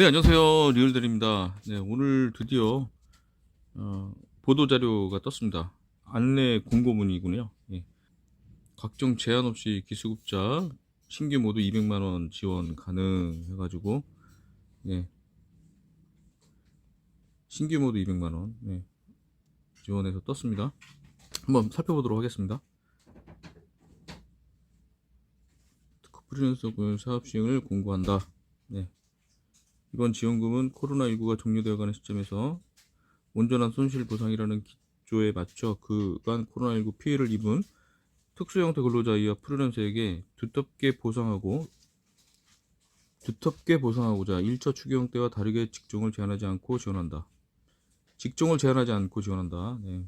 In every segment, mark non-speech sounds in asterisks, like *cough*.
네, 안녕하세요. 리얼들입니다. 네, 오늘 드디어 어, 보도 자료가 떴습니다. 안내 공고문이군요. 예. 각종 제한 없이 기수급자 신규 모두 200만 원 지원 가능 해가지고 예. 신규 모두 200만 원 예. 지원해서 떴습니다. 한번 살펴보도록 하겠습니다. 특허 프리랜서 고용 사업 시행을 공고한다. 네. 이번 지원금은 코로나19가 종료되어 가는 시점에서 온전한 손실 보상이라는 기조에 맞춰 그간 코로나19 피해를 입은 특수형태 근로자 이와 프리랜서에게 두텁게 보상하고 두텁게 보상하고자 1차 추경 때와 다르게 직종을 제한하지 않고 지원한다. 직종을 제한하지 않고 지원한다. 네.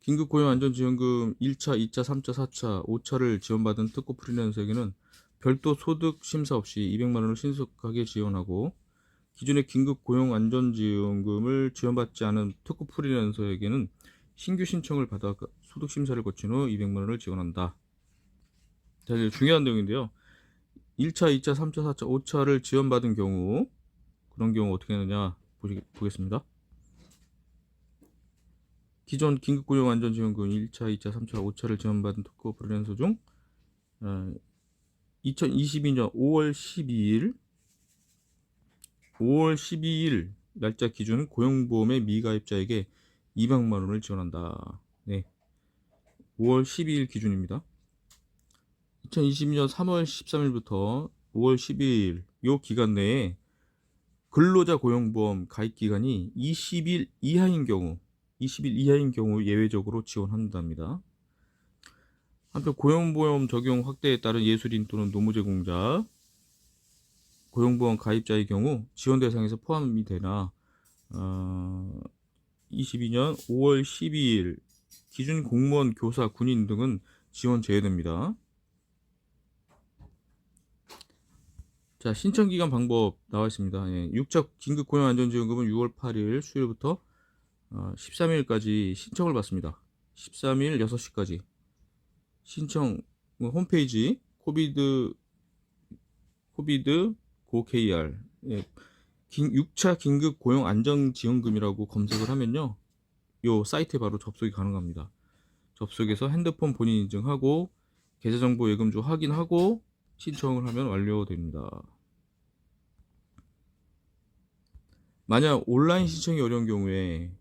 긴급 고용 안전 지원금 1차, 2차, 3차, 4차, 5차를 지원받은 특고 프리랜서에게는 별도 소득 심사 없이 200만 원을 신속하게 지원하고 기존의 긴급 고용 안전지원금을 지원받지 않은 특고 프리랜서에게는 신규 신청을 받아 소득 심사를 거친 후 200만 원을 지원한다. 자, 이제 중요한 내용인데요. 1차, 2차, 3차, 4차, 5차를 지원받은 경우 그런 경우 어떻게 하느냐 보시, 보겠습니다. 기존 긴급 고용 안전 지원금 1차, 2차, 3차, 5차를 지원받은 특고 프리랜서 중 어, 2022년 5월 12일 5월 12일 날짜 기준 고용보험의 미가입자에게 200만 원을 지원한다. 네. 5월 12일 기준입니다. 2022년 3월 13일부터 5월 12일 요 기간 내에 근로자 고용보험 가입 기간이 20일 이하인 경우 20일 이하인 경우 예외적으로 지원한답니다. 한편 고용보험 적용 확대에 따른 예술인 또는 노무제공자 고용보험 가입자의 경우 지원 대상에서 포함이 되나 어, 22년 5월 12일 기준 공무원, 교사, 군인 등은 지원 제외됩니다. 자 신청 기간 방법 나와 있습니다. 예, 6차 긴급 고용 안전지원금은 6월 8일 수요일부터 어, 13일까지 신청을 받습니다. 13일 6시까지 신청 홈페이지 코비드 코비드 고 KR 예, 긴, 6차 긴급 고용 안정지원금이라고 검색을 하면요. 요 사이트에 바로 접속이 가능합니다. 접속해서 핸드폰 본인 인증하고 계좌정보 예금주 확인하고 신청을 하면 완료됩니다. 만약 온라인 신청이 어려운 경우에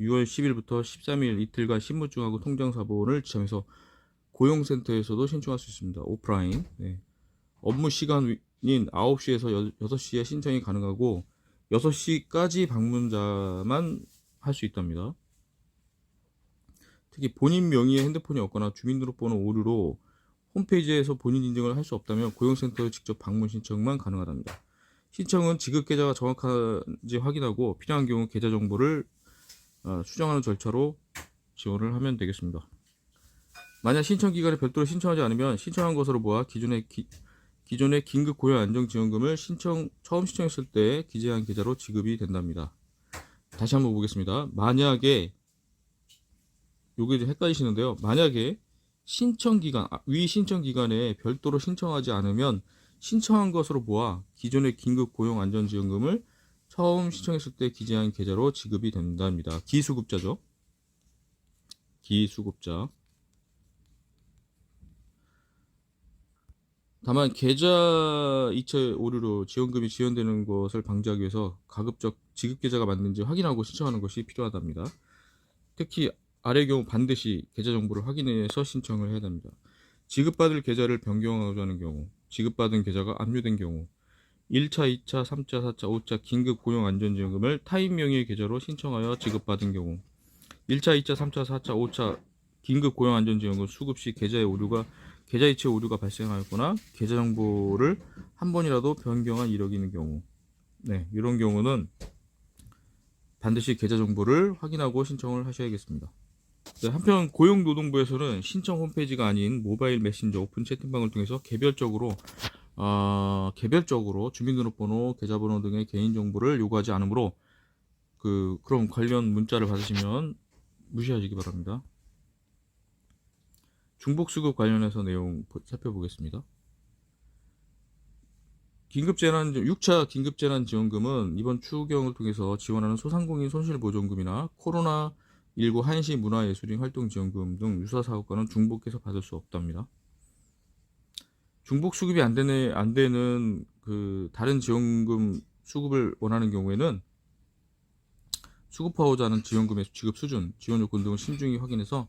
6월 10일부터 13일 이틀간 신분증하고 통장사본을 지참해서 고용센터에서도 신청할 수 있습니다. 오프라인. 네. 업무 시간 인 9시에서 6시에 신청이 가능하고 6시까지 방문자만 할 수 있답니다. 특히 본인 명의의 핸드폰이 없거나 주민등록번호 오류로 홈페이지에서 본인 인증을 할 수 없다면 고용센터에 직접 방문 신청만 가능하답니다. 신청은 지급 계좌가 정확한지 확인하고 필요한 경우 계좌 정보를 어, 수정하는 절차로 지원을 하면 되겠습니다. 만약 신청 기간에 별도로 신청하지 않으면 신청한 것으로 모아 기존의 기, 기존의 긴급 고용 안정 지원금을 신청 처음 신청했을 때 기재한 계좌로 지급이 된답니다. 다시 한번 보겠습니다. 만약에 요게 좀 헷갈리시는데요. 만약에 신청 기간 아, 위 신청 기간에 별도로 신청하지 않으면 신청한 것으로 모아 기존의 긴급 고용 안전 지원금을 처음 신청했을 때 기재한 계좌로 지급이 된답니다. 기수급자죠. 기수급자. 다만 계좌 이체 오류로 지원금이 지연되는 것을 방지하기 위해서 가급적 지급 계좌가 맞는지 확인하고 신청하는 것이 필요하답니다. 특히 아래 경우 반드시 계좌 정보를 확인해서 신청을 해야 됩니다. 지급받을 계좌를 변경하고자 하는 경우, 지급받은 계좌가 압류된 경우, 1차, 2차, 3차, 4차, 5차 긴급 고용 안전지원금을 타인 명의의 계좌로 신청하여 지급받은 경우, 1차, 2차, 3차, 4차, 5차 긴급 고용 안전지원금 수급 시 계좌의 오류가 계좌 이체 오류가 발생하였거나 계좌 정보를 한 번이라도 변경한 이력이 있는 경우 네, 이런 경우는 반드시 계좌 정보를 확인하고 신청을 하셔야겠습니다. 네, 한편 고용노동부에서는 신청 홈페이지가 아닌 모바일 메신저 오픈 채팅방을 통해서 개별적으로 어, 개별적으로 주민등록번호, 계좌번호 등의 개인 정보를 요구하지 않으므로 그 그럼 관련 문자를 받으시면 무시하시기 바랍니다. 중복 수급 관련해서 내용 살펴보겠습니다. 긴급재난 6차 긴급재난지원금은 이번 추경을 통해서 지원하는 소상공인 손실보전금이나 코로나 19 한시 문화예술인 활동지원금 등 유사 사업과는 중복해서 받을 수 없답니다. 중복 수급이 안 되는 안 되는 그 다른 지원금 수급을 원하는 경우에는 수급하고자 하는 지원금의 지급 수준, 지원 요건 등을 신중히 확인해서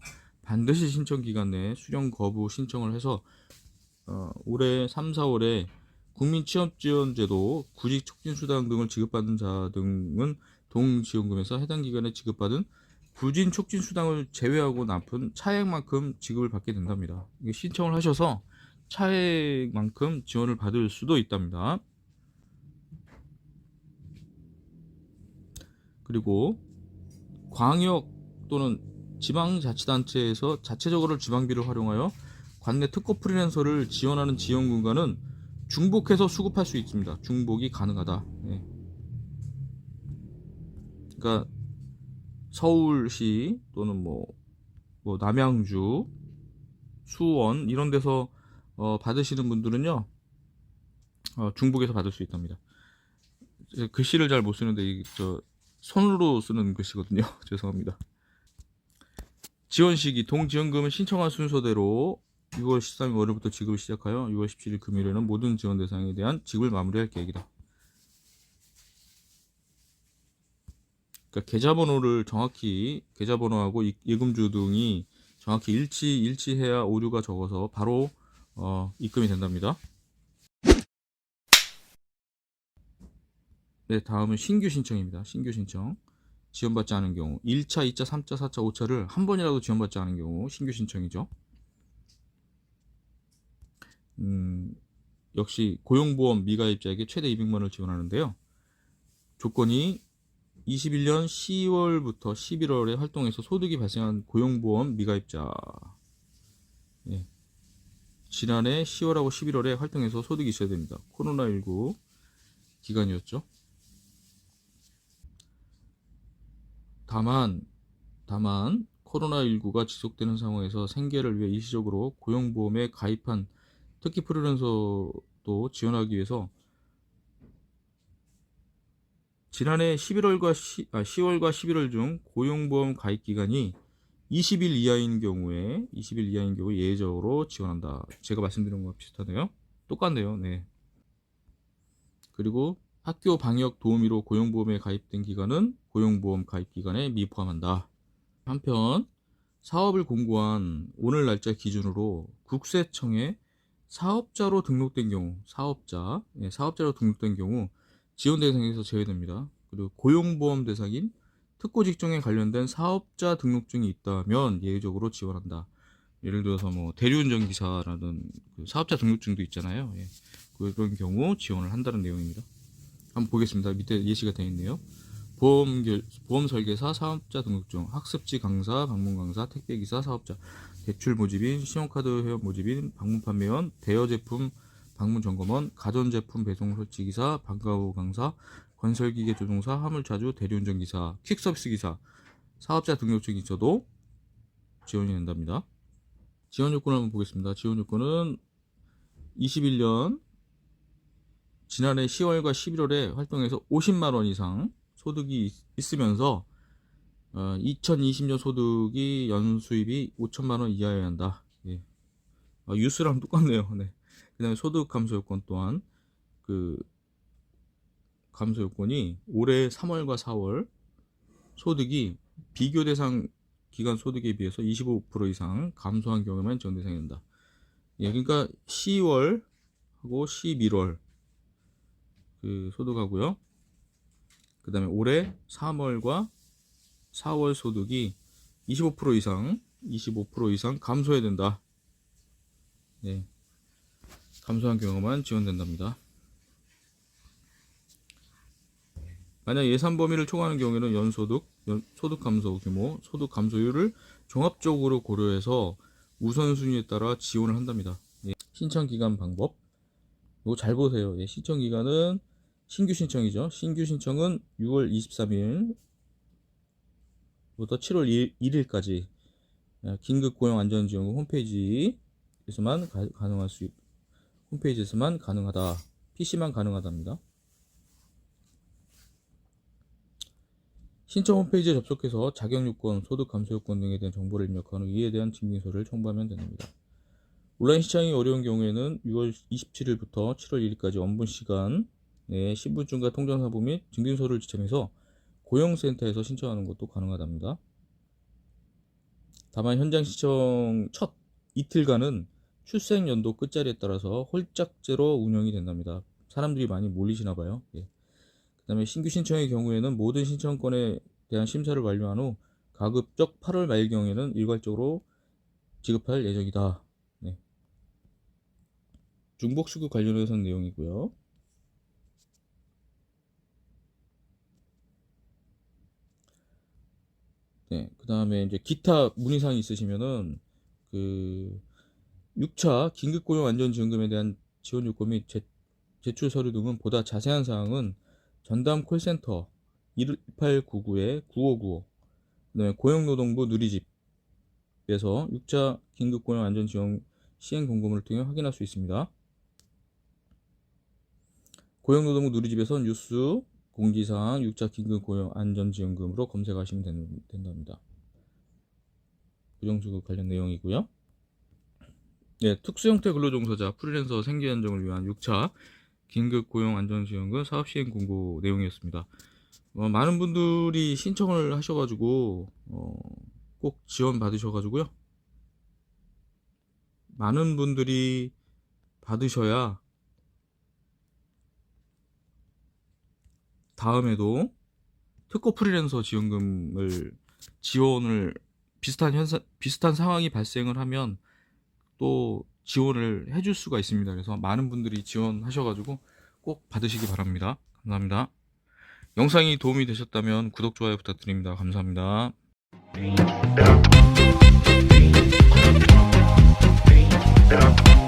반드시 신청 기간 내에 수령 거부 신청을 해서 어, 올해 3, 4월에 국민 취업 지원 제도, 구직 촉진 수당 등을 지급받은 자 등은 동지원금에서 해당 기간에 지급받은 부진 촉진 수당을 제외하고 납은 차액만큼 지급을 받게 된답니다. 신청을 하셔서 차액만큼 지원을 받을 수도 있답니다. 그리고 광역 또는 지방자치단체에서 자체적으로 지방비를 활용하여 관내 특고 프리랜서를 지원하는 지원금과는 중복해서 수급할 수 있습니다. 중복이 가능하다. 예. 그러니까 서울시 또는 뭐, 뭐 남양주, 수원 이런 데서 어, 받으시는 분들은요 어, 중복해서 받을 수 있답니다. 제 글씨를 잘 못 쓰는데 이, 저 손으로 쓰는 글씨거든요. *laughs* 죄송합니다. 지원 시기 동지원금은 신청한 순서대로 6월 13일 월요일부터 지급을 시작하여 6월 17일 금요일에는 모든 지원 대상에 대한 지급을 마무리할 계획이다. 그러니까 계좌번호를 정확히 계좌번호하고 이- 예금주 등이 정확히 일치 일치해야 오류가 적어서 바로 어, 입금이 된답니다. 네, 다음은 신규 신청입니다. 신규 신청. 지원받지 않은 경우 1차, 2차, 3차, 4차, 5차를 한 번이라도 지원받지 않은 경우 신규 신청이죠. 음, 역시 고용보험 미가입자에게 최대 200만 원을 지원하는데요. 조건이 21년 10월부터 11월에 활동해서 소득이 발생한 고용보험 미가입자. 예. 지난해 10월하고 11월에 활동해서 소득이 있어야 됩니다. 코로나19 기간이었죠. 다만, 다만, 코로나19가 지속되는 상황에서 생계를 위해 일시적으로 고용보험에 가입한 특히 프리랜서도 지원하기 위해서 지난해 11월과 10, 아, 10월과 11월 중 고용보험 가입 기간이 20일 이하인 경우에 20일 이하인 경우 예외적으로 지원한다. 제가 말씀드린 거와 비슷하네요. 똑같네요. 네. 그리고 학교 방역 도우미로 고용보험에 가입된 기간은 고용보험 가입 기간에 미포함한다. 한편 사업을 공고한 오늘 날짜 기준으로 국세청에 사업자로 등록된 경우, 사업자, 예, 사업자로 등록된 경우 지원 대상에서 제외됩니다. 그리고 고용보험 대상인 특고 직종에 관련된 사업자 등록증이 있다면 예외적으로 지원한다. 예를 들어서 뭐 대리운전 기사라는 그 사업자 등록증도 있잖아요. 예. 그런 경우 지원을 한다는 내용입니다. 한번 보겠습니다. 밑에 예시가 되어 있네요. 보험 결, 보험 설계사, 사업자 등록증, 학습지 강사, 방문 강사, 택배 기사, 사업자, 대출 모집인, 신용카드 회원 모집인, 방문 판매원, 대여 제품 방문 점검원, 가전 제품 배송 설치 기사, 방과후 강사, 건설 기계 조종사, 화물차주, 대리운전 기사, 퀵 서비스 기사, 사업자 등록증이 있어도 지원이 된답니다. 지원 요건을 한번 보겠습니다. 지원 요건은 21년 지난해 10월과 11월에 활동해서 50만 원 이상 소득이 있- 있으면서 어, 2020년 소득이 연수입이 5천만 원 이하여야 한다. 예. 아, 유스랑 똑같네요. 네. 그다음에 소득 감소 요건 또한 그 감소 요건이 올해 3월과 4월 소득이 비교 대상 기간 소득에 비해서 25% 이상 감소한 경우에만 전 대상이 된다. 예, 그러니까 10월 하고 11월 그 소득하고요. 그 다음에 올해 3월과 4월 소득이 25% 이상 25% 이상 감소해야 된다. 예. 감소한 경우만 지원된답니다. 만약 예산 범위를 초과하는 경우에는 연소득, 연- 소득 감소 규모, 소득 감소율을 종합적으로 고려해서 우선순위에 따라 지원을 한답니다. 예. 신청 기간 방법. 이거 잘 보세요. 예, 신청 기간은 신규 신청이죠. 신규 신청은 6월 23일부터 7월 1, 일까지 긴급 고용 안전지원금 홈페이지에서만 가, 능할수 있, 홈페이지에서만 가능하다. PC만 가능하답니다. 신청 홈페이지에 접속해서 자격 요건, 소득 감소 요건 등에 대한 정보를 입력한 후 이에 대한 증빙서를 첨부하면 됩니다. 온라인 시청이 어려운 경우에는 6월 27일부터 7월 1일까지 원본 시간 내에 신분증과 통장사부 및 증빙서를 지참해서 고용센터에서 신청하는 것도 가능하답니다. 다만 현장 신청 첫 이틀간은 출생 연도 끝자리에 따라서 홀짝제로 운영이 된답니다. 사람들이 많이 몰리시나 봐요. 예. 그다음에 신규 신청의 경우에는 모든 신청권에 대한 심사를 완료한 후 가급적 8월 말경에는 일괄적으로 지급할 예정이다. 네. 중복 수급 관련해서 내용이고요. 네, 그 다음에 이제 기타 문의사항이 있으시면은 그 6차 긴급고용 안전지원금에 대한 지원 요건 및 제, 제출 서류 등은 보다 자세한 사항은 전담 콜센터 1899에 9595 그다음에 고용노동부 누리집에서 6차 긴급고용 안전지원 시행 공고문을 통해 확인할 수 있습니다. 고용노동부 누리집에선 뉴스 공지사항 6차 긴급 고용 안전지원금으로 검색하시면 된, 된답니다. 고정수급 관련 내용이고요. 네, 특수형태 근로종사자 프리랜서 생계 안정을 위한 6차 긴급 고용 안전지원금 사업 시행 공고 내용이었습니다. 어, 많은 분들이 신청을 하셔가지고 어, 꼭 지원 받으셔가지고요. 많은 분들이 받으셔야 다음에도 특허 프리랜서 지원금을 지원을 비슷한 현상 비슷한 상황이 발생을 하면 또 지원을 해줄 수가 있습니다. 그래서 많은 분들이 지원하셔가지고 꼭 받으시기 바랍니다. 감사합니다. 영상이 도움이 되셨다면 구독 좋아요 부탁드립니다. 감사합니다. Yeah.